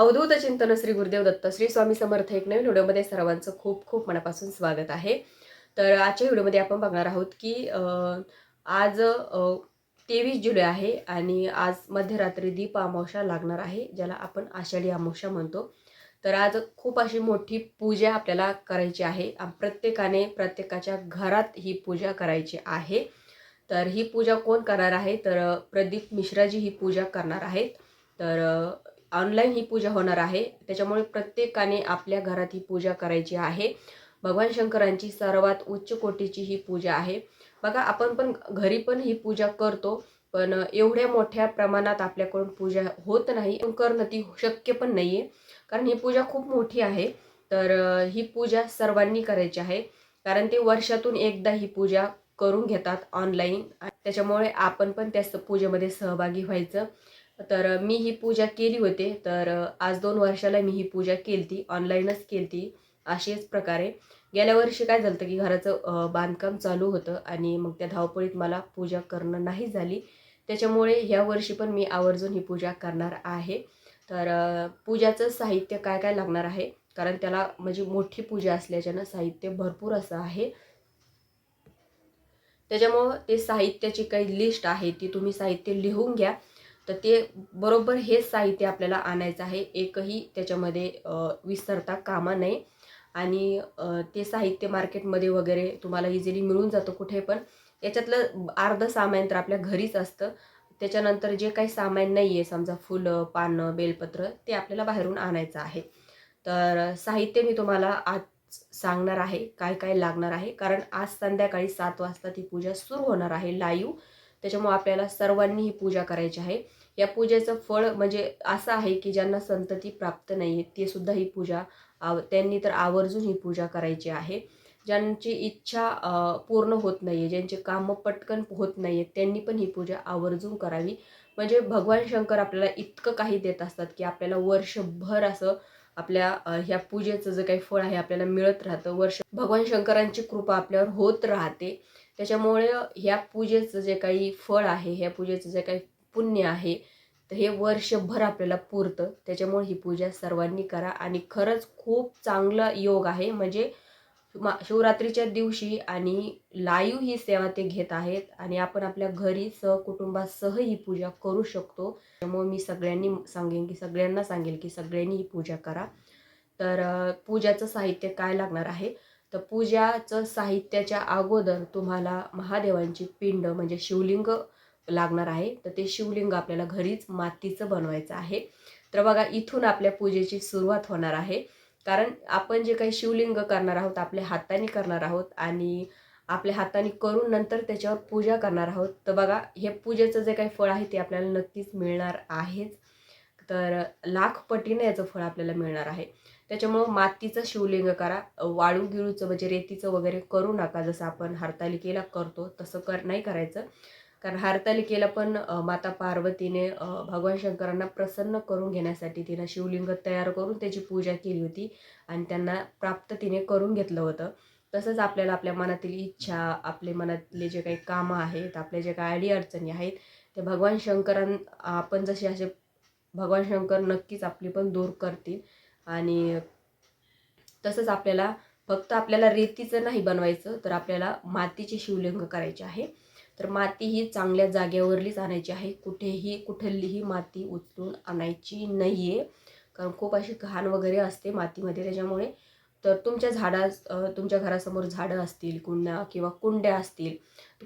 अवधूत चिंतन श्री गुरुदेव दत्त श्री स्वामी समर्थ एक नवीन व्हिडिओमध्ये सर्वांचं खूप खूप मनापासून स्वागत आहे. तर आजच्या व्हिडिओमध्ये आपण बघणार आहोत की आज तेवीस जुलै आहे आणि आज मध्यरात्री दीप अमावस्या लागणार आहे ज्याला आपण आषाढी अमावस्या म्हणतो. तर आज खूप अशी मोठी पूजा आपल्याला करायची आहे. प्रत्येकाने प्रत्येकाच्या घरात ही पूजा करायची आहे. तर ही पूजा कोण करणार आहे? तर प्रदीप मिश्राजी ही पूजा करणार आहेत. तर ऑनलाईन ही पूजा होणार आहे. त्याच्यामुळे प्रत्येकाने आपल्या घरात ही पूजा करायची आहे. भगवान शंकरांची सर्वात उच्च कोटीची ही पूजा आहे. बघा आपण पण घरी पण ही पूजा करतो पण एवढ्या मोठ्या प्रमाणात आपल्याकडून पूजा होत नाही. करणं ती शक्य पण नाही आहे कारण ही पूजा खूप मोठी आहे. तर ही पूजा सर्वांनी करायची आहे. कारण ते वर्षातून एकदा ही पूजा करून घेतात ऑनलाईन त्याच्यामुळे आपण पण त्या पूजेमध्ये सहभागी व्हायचं. तर मी ही पूजा केली होते. तर आज दोन वर्षाला मी ही पूजा केली ती ऑनलाईनच केली ती अशाच प्रकारे. गेल्या वर्षी काय झालं की घराचं बांधकाम चालू होतं आणि मग त्या धावपळीत मला पूजा करणं नाही झाली. त्याच्यामुळे ह्या वर्षी पण मी आवर्जून ही पूजा करणार आहे. तर पूजाचं साहित्य काय काय लागणार आहे? कारण त्याला म्हणजे मोठी पूजा असल्याच्यानं साहित्य भरपूर असं आहे. त्याच्यामुळं ते साहित्याची काही लिस्ट आहे ती तुम्ही साहित्य लिहून घ्या. तर ते बरोबर हेच साहित्य आपल्याला आणायचं आहे. एकही त्याच्यामध्ये विसरता कामा नये. आणि ते साहित्य मार्केटमध्ये वगैरे तुम्हाला इझिली मिळून जातं कुठे पण. याच्यातलं अर्ध सामान तर आपल्या घरीच असतं. त्याच्यानंतर जे काही सामान नाही आहे समजा फुलं पानं बेलपत्र ते आपल्याला बाहेरून आणायचं आहे. तर साहित्य मी तुम्हाला आज सांगणार आहे काय काय लागणार आहे. कारण आज संध्याकाळी सात वाजता ती पूजा सुरू होणार आहे लाईव्ह त्याच्यामुळे आपल्याला सर्वांनी ही पूजा करायची आहे. या पूजेचं फळ म्हणजे असं आहे की ज्यांना संतती प्राप्त नाही आहे ते सुद्धा ही पूजा आव त्यांनी तर आवर्जून ही पूजा करायची आहे. ज्यांची इच्छा पूर्ण होत नाही आहे ज्यांचे कामं पटकन होत नाही आहेत त्यांनी पण ही पूजा आवर्जून करावी. म्हणजे भगवान शंकर आपल्याला इतकं काही देत असतात की आपल्याला वर्षभर असं आपल्या ह्या पूजेचं जे काही फळ आहे आपल्याला मिळत राहतं. वर्ष भगवान शंकरांची कृपा आपल्यावर होत राहते. त्याच्यामुळे ह्या पूजेचं जे काही फळ आहे ह्या पूजेचं जे काही पुण्य आहे तर हे वर्षभर आपल्याला पुरतं. त्याच्यामुळे ही पूजा सर्वांनी करा. आणि खरंच खूप चांगला योग आहे. म्हणजे मा शिवरात्रीच्या दिवशी आणि लाईव्ह ही सेवा ते घेत आहेत. आणि आपण आपल्या घरी सहकुटुंबासह ही पूजा करू शकतो. त्यामुळे मी सगळ्यांनी सांगेन की सगळ्यांना सांगेल की सगळ्यांनी ही पूजा करा. तर पूजाचं साहित्य काय लागणार आहे? तर पूजाचं साहित्याच्या अगोदर तुम्हाला महादेवांची पिंड म्हणजे शिवलिंग लागणार आहे. तर ते शिवलिंग आपल्याला घरीच मातीचं बनवायचं आहे. तर बघा इथून आपल्या पूजेची सुरुवात होणार आहे. कारण आपण जे काही शिवलिंग करणार आहोत आपल्या हाताने करणार आहोत आणि आपल्या हाताने करून नंतर त्याच्यावर पूजा करणार आहोत तर बघा हे पूजेचं जे काही फळ आहे ते आपल्याला नक्कीच मिळणार आहेच. तर लाख पटीने याचं फळ आपल्याला मिळणार आहे. त्याच्यामुळं मातीचं शिवलिंग करा. वाळू गिळूचं म्हणजे रेतीचं वगैरे करू नका. जसं आपण हरतालिकेला करतो तसं कर नाही करायचं. कारण हरतालिकेला पण माता पार्वतीने भगवान शंकरांना प्रसन्न करून घेण्यासाठी तिनं शिवलिंग तयार करून त्याची पूजा केली होती आणि त्यांना प्राप्त तिने करून घेतलं होतं. तसंच आपल्याला आपल्या मनातील इच्छा आपले मनातले जे काही कामं आहेत आपल्या जे काही अडीअडचणी आहेत ते भगवान शंकरां आपण जसे असे भगवान शंकर नक्कीच आपली पण दूर करतील. आणि तसंच आपल्याला फक्त आपल्याला रेतीचं नाही बनवायचं तर आपल्याला मातीचे शिवलिंग करायचे आहे. तर माती ही चांगल्या जागेवरलीच आणायची आहे. कुठेही कुठलीही माती उचलून आणायची नाही आहे कारण खूप अशी घाण वगैरे असते मातीमध्ये त्याच्यामुळे. तर तुमच्या झाडा तुमच्या घरासमोर झाडं असतील कुंड्या किंवा कुंड्या असतील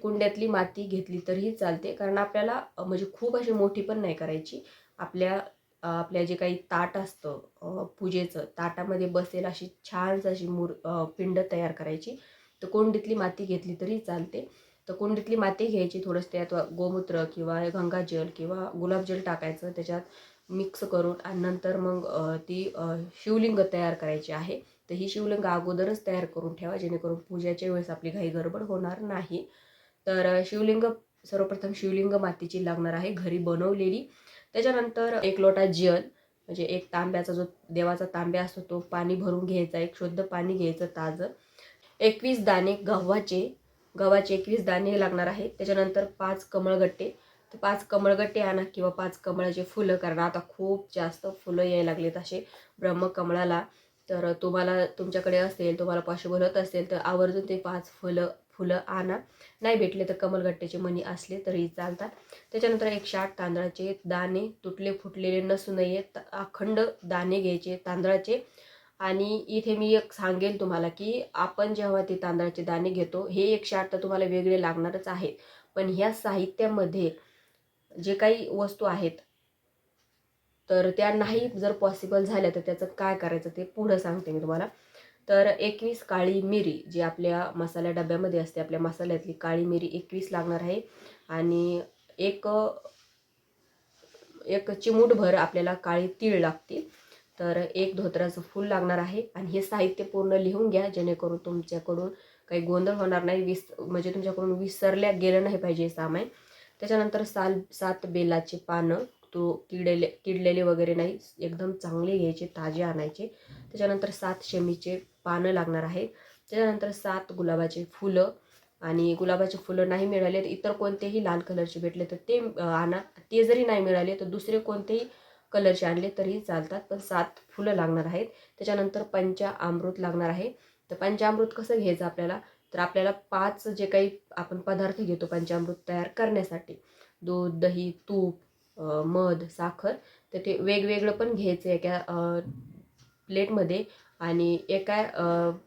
कुंड्यातली माती घेतली तरीही चालते. कारण आपल्याला म्हणजे खूप अशी मोठी पण नाही करायची. आपल्या आपल्या जे काही ताट असतं पूजेचं ताटामध्ये बसेल अशी छान अशी मूर पिंड तयार करायची. तर कोंडीतली माती घेतली तरी चालते. तर कोंडीतली माती घ्यायची थोडंसं त्यात गोमूत्र किंवा गंगाजल किंवा गुलाबजल टाकायचं त्याच्यात मिक्स करून आणि नंतर मग ती शिवलिंग तयार करायची आहे. तर ही शिवलिंग अगोदरच तयार करून ठेवा जेणेकरून पूजेच्या वेळेस आपली काही गडबड होणार नाही. तर शिवलिंग सर्वप्रथम शिवलिंग मातीची लागणार आहे. घरी बनवलेली त्याच्यानंतर एक लोटा जल म्हणजे एक तांब्याचा जो देवाचा तांब्या असतो तो पाणी भरून घ्यायचा एक शुद्ध पाणी घ्यायचं ताजं. एकवीस दाणे गव्हाचे गव्हाचे एकवीस दाणे लागणार आहे त्याच्यानंतर पाच कमळगट्टे. तर पाच कमळगट्टे आणा किंवा पाच कमळाचे फुलं कारण आता खूप जास्त फुलं यायला लागलेत असे ब्रह्मकमळाला. तर तुम्हाला तुमच्याकडे असेल तुम्हाला पॉसिबल होत असेल तर आवर्जून ते पाच फुलं फुलं आणा नाही भेटले तर कमलगट्ट्याचे मणी असले तरी चालतात. त्याच्यानंतर एकशे आठ तांदळाचे दाणे तुटले फुटलेले नसू नये. अखंड दाणे घ्यायचे तांदळाचे. आणि इथे मी एक सांगेल तुम्हाला की आपण जेव्हा ते तांदळाचे दाणे घेतो हे एकशे आठ तर तुम्हाला वेगळे लागणारच आहेत पण ह्या साहित्यामध्ये जे काही वस्तू आहेत तर त्या नाही जर पॉसिबल झाल्या तर त्याचं काय करायचं ते पुढं सांगते मी तुम्हाला. तर एकवीस काळी मिरी जी आपल्या मसाल्या डब्यामध्ये असते आपल्या मसाल्यातली काळी मिरी एकवीस लागणार आहे. आणि एक एक चिमूटभर आपल्याला काळी तीळ लागतील. तर एक धोत्राचं फूल लागणार आहे. आणि हे साहित्य पूर्ण लिहून घ्या जेणेकरून तुमच्याकडून काही गोंधळ होणार नाही. विस म्हणजे तुमच्याकडून विसरल्या गेलं नाही पाहिजे हे सामान. त्याच्यानंतर साल सात बेलाचे पानं तो किडलेले किडलेले वगैरे नाही एकदम चांगले घ्यायचे ताजे आणायचे. त्याच्यानंतर सात शेमीचे पानं लागणार आहेत त्याच्यानंतर सात गुलाबाचे फुलं आणि गुलाबाचे फुलं नाही मिळाले तर इतर कोणतेही लाल कलरचे भेटले तर ते आणा. ते जरी नाही मिळाले तर दुसरे कोणतेही कलरचे आणले तरीही चालतात पण सात फुलं लागणार आहेत. त्याच्यानंतर पंचा अमृत लागणार आहे. तर पंचामृत कसं घ्यायचं आपल्याला? तर आपल्याला पाच जे काही आपण पदार्थ घेतो पंचामृत तयार करण्यासाठी दूध दही तूप मध साखर तर ते वेगवेगळं पण घ्यायचं एका प्लेटमध्ये आणि एका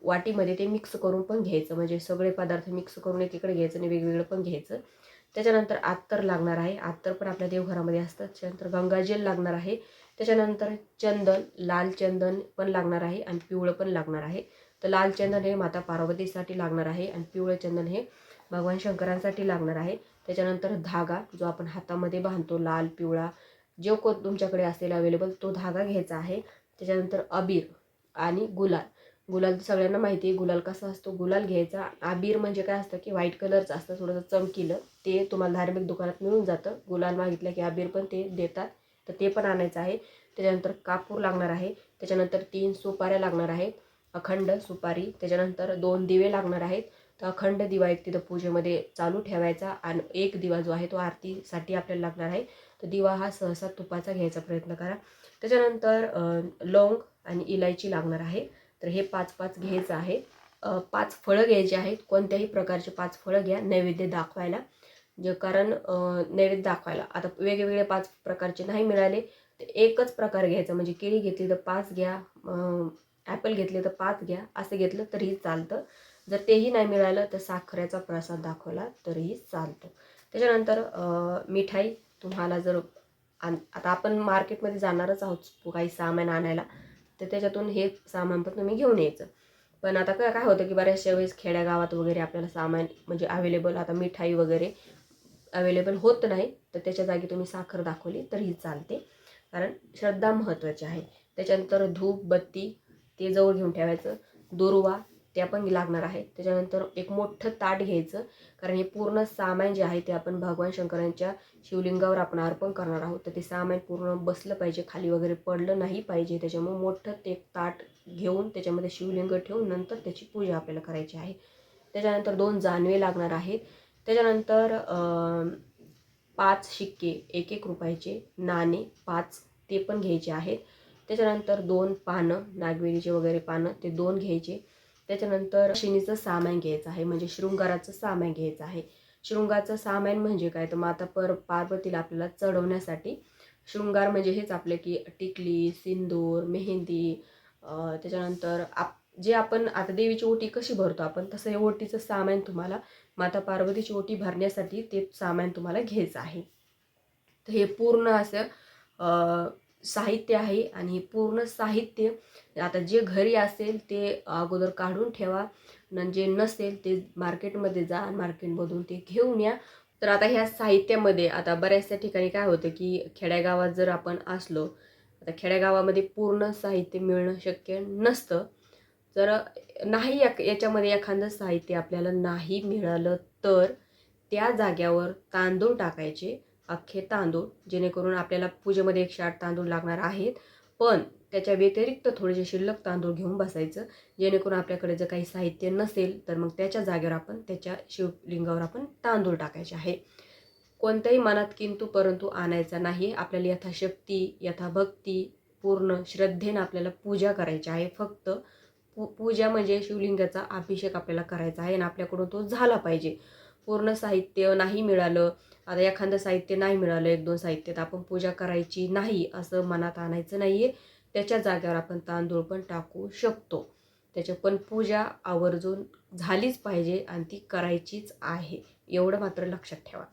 वाटीमध्ये ते मिक्स करून पण घ्यायचं. म्हणजे सगळे पदार्थ मिक्स करून एकीकडे घ्यायचं आणि वेगवेगळं पण घ्यायचं. त्याच्यानंतर आत्तर लागणार आहे. आत्तर पण आपल्या देवघरामध्ये असतं त्याच्यानंतर गंगाजल लागणार आहे. त्याच्यानंतर चंदन लाल चंदन पण लागणार आहे आणि पिवळं पण लागणार आहे. तर लाल चंदन हे माता पार्वतीसाठी लागणार आहे आणि पिवळं चंदन हे भगवान शंकरांसाठी लागणार आहे. त्याच्यानंतर धागा जो आपण हातामध्ये बांधतो लाल पिवळा जो को तुमच्याकडे असेल अवेलेबल तो धागा घ्यायचा आहे. त्याच्यानंतर अबीर आणि गुलाल. गुलाल सगळ्यांना माहिती आहे गुलाल कसा असतो? गुलाल घ्यायचा. आबीर म्हणजे काय असतं की व्हाईट कलरचं असतं थोडंसं चमकीलं. ते तुम्हाला धार्मिक दुकानात मिळून जातं. गुलाल मागितलं की आबीर पण ते देतात. तर ते पण आणायचं आहे. त्याच्यानंतर कापूर लागणार आहे. त्याच्यानंतर तीन सुपाऱ्या लागणार आहेत. अखंड सुपारी. त्याच्यानंतर दोन दिवे लागणार आहेत. तर अखंड दिवा एक तिथं पूजेमध्ये चालू ठेवायचा आणि एक दिवा जो आहे तो आरतीसाठी आपल्याला लागणार आहे. तर दिवा हा सहसा तुपाचा घ्यायचा प्रयत्न करा. त्याच्यानंतर लौंग लवंग आणि इलायची लागणार आहे. तर हे पाच पाच घ्यायचं आहे. पाच फळं घ्यायची आहेत. कोणत्याही प्रकारचे पाच फळं घ्या नैवेद्य दाखवायला. जे कारण नैवेद्य दाखवायला. आता वेगवेगळे पाच प्रकारचे नाही मिळाले तर एकच प्रकार घ्यायचा. म्हणजे केळी घेतली तर पाच घ्या ॲपल घेतले तर पाच घ्या असं घेतलं तरीही चालतं. जर तेही नाही मिळालं तर साखरेचा प्रसाद दाखवला तरीही चालतो. त्याच्यानंतर मिठाई तुम्हाला जर आण आता आपण मार्केटमध्ये जाणारच आहोत काही सामान आणायला. तर त्याच्यातून हे सामान पण तुम्ही घेऊन यायचं. पण आता काय काय होतं की बऱ्याचशा वेळेस खेड्यागावात वगैरे आपल्याला सामान म्हणजे अवेलेबल आता मिठाई वगैरे अवेलेबल होत नाही. तर त्याच्या जागी तुम्ही साखर दाखवली तरीही चालते. कारण श्रद्धा महत्त्वाची आहे. त्याच्यानंतर धूप बत्ती ते जवळ घेऊन ठेवायचं. दुर्वा त्या पण लागणार आहे त्याच्यानंतर एक मोठं ताट घ्यायचं. कारण हे पूर्ण सामान जे आहे ते आपण भगवान शंकरांच्या शिवलिंगावर आपण अर्पण करणार आहोत. तर ते सामान पूर्ण बसलं पाहिजे खाली वगैरे पडलं नाही पाहिजे. त्याच्यामुळे मोठं ते ताट घेऊन त्याच्यामध्ये शिवलिंग ठेवून नंतर त्याची पूजा आपल्याला करायची आहे. त्याच्यानंतर दोन जानवे लागणार आहेत. त्याच्यानंतर पाच शिक्के एक एक रुपयाचे नाणे पाच ते पण घ्यायचे आहेत. त्याच्यानंतर दोन पानं नागवेलीचे वगैरे पानं ते दोन घ्यायचे. त्याच्यानंतर शिनीचं सामान घ्यायचं आहे म्हणजे शृंगाराचं सामान घ्यायचं आहे. शृंगारचं सामान म्हणजे काय? तर माता पर पार्वतीला आपल्याला चढवण्यासाठी शृंगार म्हणजे हेच आपले की टिकली सिंदूर मेहंदी त्याच्यानंतर आप जे आपण आता देवीची ओटी कशी भरतो आपण तसं हे ओटीचं सामान तुम्हाला माता पार्वतीची ओटी भरण्यासाठी ते सामान तुम्हाला घ्यायचं आहे. तर हे पूर्ण असं साहित्य आहे आणि हे पूर्ण साहित्य आता जे घरी असेल ते अगोदर काढून ठेवा. न जे नसेल ते मार्केटमध्ये जा मार्केटमधून ते घेऊन या. तर आता ह्या साहित्यामध्ये आता बऱ्याचशा ठिकाणी काय होतं की खेड्यागावात जर आपण असलो आता खेड्यागावामध्ये पूर्ण साहित्य मिळणं शक्य नसतं. जर नाही या याच्यामध्ये एखादं साहित्य आपल्याला नाही मिळालं तर त्या जाग्यावर तांदूळ टाकायचे. अख्खे तांदूळ जेणेकरून आपल्याला पूजेमध्ये एकशे आठ तांदूळ लागणार आहेत. पण त्याच्या व्यतिरिक्त थोडेसे शिल्लक तांदूळ घेऊन बसायचं जेणेकरून आपल्याकडे जर काही साहित्य नसेल तर मग त्याच्या जागेवर आपण त्याच्या शिवलिंगावर आपण तांदूळ टाकायचे आहे. कोणत्याही मनात किंतु परंतु आणायचा नाही. आपल्याला यथाशक्ती यथाभक्ती पूर्ण श्रद्धेनं आपल्याला पूजा करायची आहे. फक्त पू पूजा म्हणजे शिवलिंगाचा अभिषेक आपल्याला करायचा आहे आणि आपल्याकडून तो झाला पाहिजे. पूर्ण साहित्य नाही मिळालं आता एखादं साहित्य नाही मिळालं एक दोन साहित्यात आपण पूजा करायची नाही असं मनात आणायचं नाही आहे त्याच्या जाग्यावर आपण तांदूळ पण टाकू शकतो. त्याच्या पण पूजा आवर्जून झालीच पाहिजे आणि ती करायचीच आहे. एवढं मात्र लक्षात ठेवा.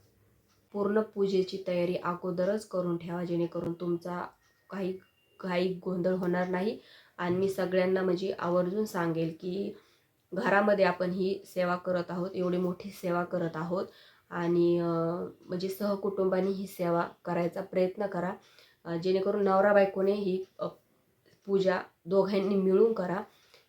पूर्ण पूजेची तयारी अगोदरच करून ठेवा जेणेकरून तुमचा काही काही गोंधळ होणार नाही. आणि मी सगळ्यांना म्हणजे आवर्जून सांगेल की घरामध्ये आपण ही सेवा करत आहोत एवढी मोठी सेवा करत आहोत. आणि म्हणजे सहकुटुंबाने ही सेवा करायचा प्रयत्न करा. जेणेकरून नवरा बायकोने ही पूजा दोघांनी मिळून करा.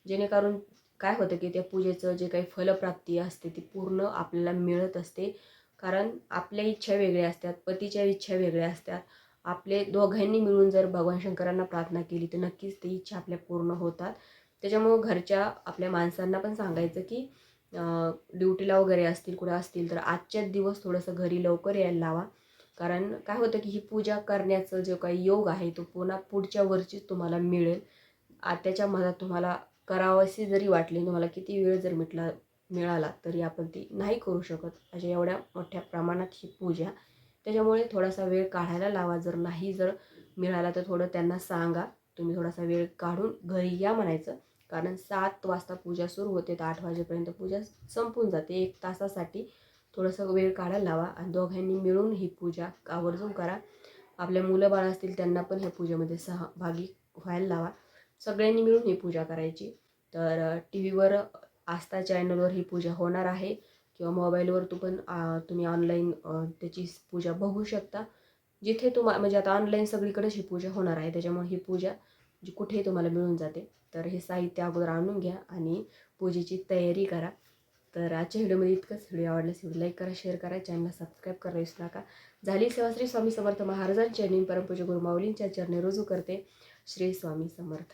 जेणेकरून काय होतं की त्या पूजेचं जे काही फलप्राप्ती असते ती पूर्ण आपल्याला मिळत असते. कारण आपल्या इच्छा वेगळ्या असतात पतीच्या इच्छा वेगळ्या असतात. आपले दोघांनी मिळून जर भगवान शंकरांना प्रार्थना केली तर नक्कीच ती इच्छा आपल्या पूर्ण होतात. त्याच्यामुळं घरच्या आपल्या माणसांना पण सांगायचं की ड्युटीला वगैरे असतील कुठं असतील तर आजच्याच दिवस थोडंसं घरी लवकर यायला लावा. कारण काय होतं की ही पूजा करण्याचं जो काही योग आहे तो पुन्हा पुढच्या वर्षीच तुम्हाला मिळेल. आत्याच्या मनात तुम्हाला करावशी जरी वाटली तुम्हाला किती वेळ जर मिटला मिळाला तरी आपण ती नाही करू शकत. अशा एवढ्या मोठ्या प्रमाणात ही पूजा. त्याच्यामुळे थोडासा वेळ काढायला लावा. जर नाही जर मिळाला तर थोडं त्यांना सांगा. तुम्ही थोडासा वेळ काढून घरी या म्हणायचं. कारण सात वाजता पूजा सुरू होते तर आठ वाजेपर्यंत पूजा संपून जाते. एक तासासाठी थोडंसं वेळ काढायला लावा आणि दोघांनी मिळून ही पूजा आवर्जून करा. आपल्या मुलं बाळ असतील त्यांना पण ह्या पूजेमध्ये सहभागी व्हायला लावा. सगळ्यांनी मिळून ही पूजा करायची. तर टी व्हीवर आस्था चॅनलवर ही पूजा होणार आहे किंवा मोबाईलवर तू पण तुम्ही ऑनलाईन त्याची पूजा बघू शकता. जिथे तुम्हा म्हणजे आता ऑनलाईन सगळीकडेच ही पूजा होणार आहे. त्याच्यामुळे ही पूजा जी कुठेही तुम्हाला मिळून जाते तर हे साहित्य अगोदर आणून घ्या आणि पूजेची तयारी करा. तर आजच्या व्हिडिओमध्ये इतकंच. व्हिडिओ आवडल्यास व्हिडिओ लाईक करा शेअर करा चॅनलला सबस्क्राईब करा विसरू नका. झाली सेवा श्री स्वामी समर्थ महाराजांच्या चरणी परमपूज्य गुरु माऊलींच्या चरणी रुजू करते. श्री स्वामी समर्थ.